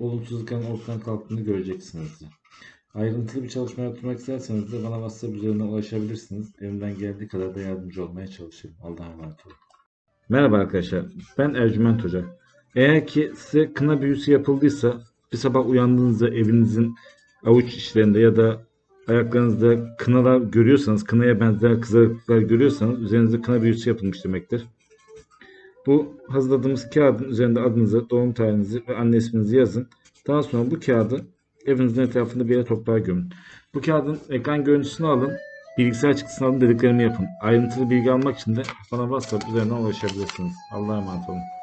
olumsuzlukların ortadan kalktığını göreceksiniz. Ayrıntılı bir çalışma yaptırmak isterseniz de bana WhatsApp üzerinden ulaşabilirsiniz. Elimden geldiği kadar da yardımcı olmaya çalışırım. Allah'a emanet olun. Merhaba arkadaşlar. Ben Ercüment Hoca. Eğer ki size kına büyüsü yapıldıysa bir sabah uyandığınızda evinizin avuç içlerinde ya da ayaklarınızda kınalar görüyorsanız, kınaya benzer kızarıklıklar görüyorsanız üzerinizde kına büyüsü yapılmış demektir. Bu hazırladığımız kağıdın üzerinde adınızı, doğum tarihinizi ve anne isminizi yazın. Daha sonra bu kağıdı evinizin etrafında bir yere toprağa gömün. Bu kağıdın ekran görüntüsünü alın, bilgisayar çıktısını alın dediklerimi yapın. Ayrıntılı bilgi almak için de bana WhatsApp üzerinden ulaşabilirsiniz. Allah'a emanet olun.